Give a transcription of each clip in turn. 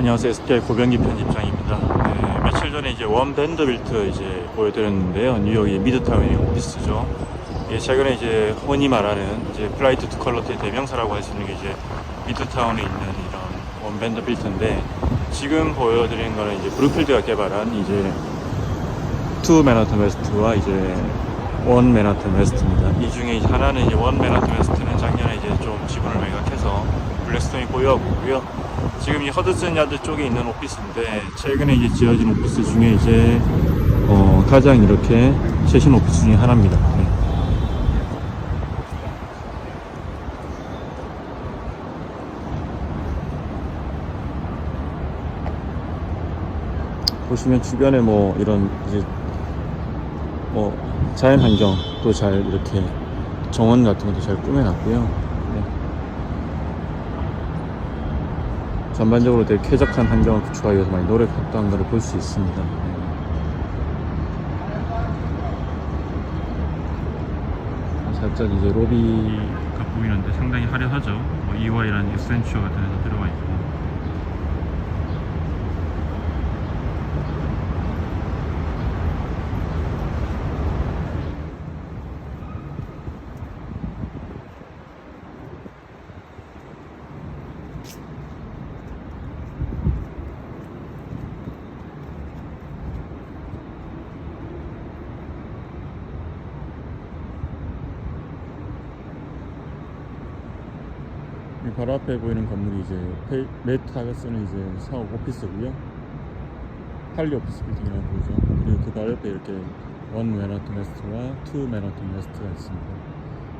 안녕하세요. SPI 고병기 편집장입니다. 네, 며칠 전에 이제 원 밴더빌트 이제 보여드렸는데요. 뉴욕의 미드타운의 오피스죠. 예, 최근에 이제 흔히 말하는 이제 플라이트 투 컬러트의 대명사라고 할 수 있는 게 이제 미드타운에 있는 이런 원 밴더빌트인데 지금 보여드리는 거는 이제 브루필드가 개발한 이제 투 맨하튼 웨스트와 이제 원 맨하튼 웨스트입니다. 이 중에 하나는 이제 원 맨하튼 웨스트는 작년에 이제 좀 지분을 매각해서 블랙스톤이 보유하고 있고요. 지금 이 허드슨 야드 쪽에 있는 오피스인데 최근에 이제 지어진 오피스 중에 이제 어, 가장 이렇게 최신 오피스 중에 하나입니다. 네. 보시면 주변에 뭐 이런 이제 뭐 자연 환경도 잘 이렇게 정원 같은 것도 잘 꾸며놨고요. 전반적으로 되게 쾌적한 환경을 구축하기 위해서 많이 노력했던 것을 볼 수 있습니다. 네. 살짝 이제 로비가 보이는데 상당히 화려하죠. 뭐 EY라는 에센츄어 같은 데도 들어가 있고. 이 바로 앞에 보이는 건물이 이제 페- 메타가 쓰는 이제 사업 오피스고요. 할리 오피스 빌딩이라고 보이죠. 그리고 그 바로 옆에 이렇게 원 맨하튼 웨스트와 투 맨하튼 웨스트가 있습니다.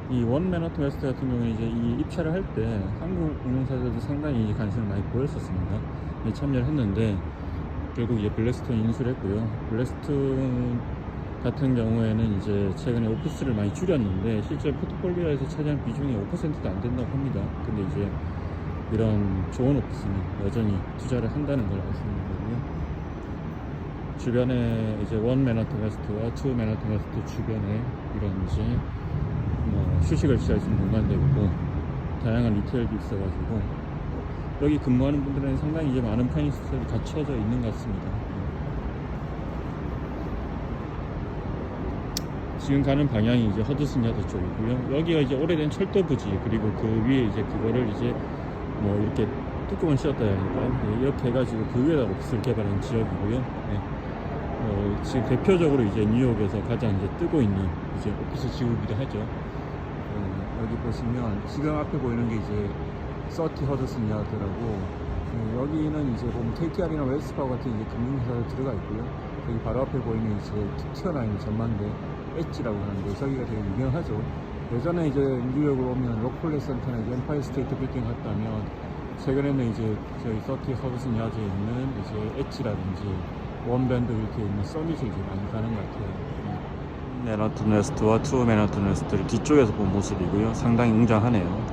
이 원 맨하튼 웨스트 같은 경우에 이제 이 입찰을 할 때 한국 운용사들도 상당히 관심을 많이 보였었습니다. 예, 참여를 했는데 결국 이제 블랙스톤 인수를 했고요. 블랙스톤 같은 경우에는 이제 최근에 오피스를 많이 줄였는데 실제 포트폴리오에서 차지하는 비중이 5%도 안 된다고 합니다. 근데 이제 이런 좋은 오피스는 여전히 투자를 한다는 걸 알 수 있는 거고요. 주변에 이제 원 맨하튼 웨스트와 투 맨하튼 웨스트 주변에 이런 이제 뭐 휴식을 취할 수 있는 공간도 있고 다양한 리테일도 있어가지고 여기 근무하는 분들은 상당히 이제 많은 편의 시설이 갖춰져 있는 것 같습니다. 지금 가는 방향이 이제 허드슨 야드 쪽이고요. 여기가 이제 오래된 철도 부지 그리고 그 위에 이제 그거를 이제 뭐 이렇게 뚜껑을 씌웠다 할까요? 네, 이렇게 해가지고 그 위에다 오피스를 개발한 지역이고요. 네. 어, 지금 대표적으로 이제 뉴욕에서 가장 이제 뜨고 있는 이제 오피스 지구이기도 하죠. 어, 여기 보시면 지금 앞에 보이는 게 이제 서티 허드슨 야드라고 네, 여기는 이제 보면 KTR이나 웰스파워 같은 이제 금융회사가 들어가 있고요. 여기 바로 앞에 보이는 이제 툭 튀어나온 전망대 엣지라고 하는데 저기가 되게 유명하죠. 예전에 이제 뉴욕을 오면 록폴레 센터나 이제 엠파이어 스테이트 빌딩 갔다 면 최근에는 이제 저희 서티 허브슨 야즈에 있는 이제 엣지라든지 원밴드 이렇게 있는 서밋을 이제 많이 가는 것 같아요. 맨하튼 웨스트와 투 맨하튼 웨스트를 뒤쪽에서 본 모습이고요. 상당히 웅장하네요.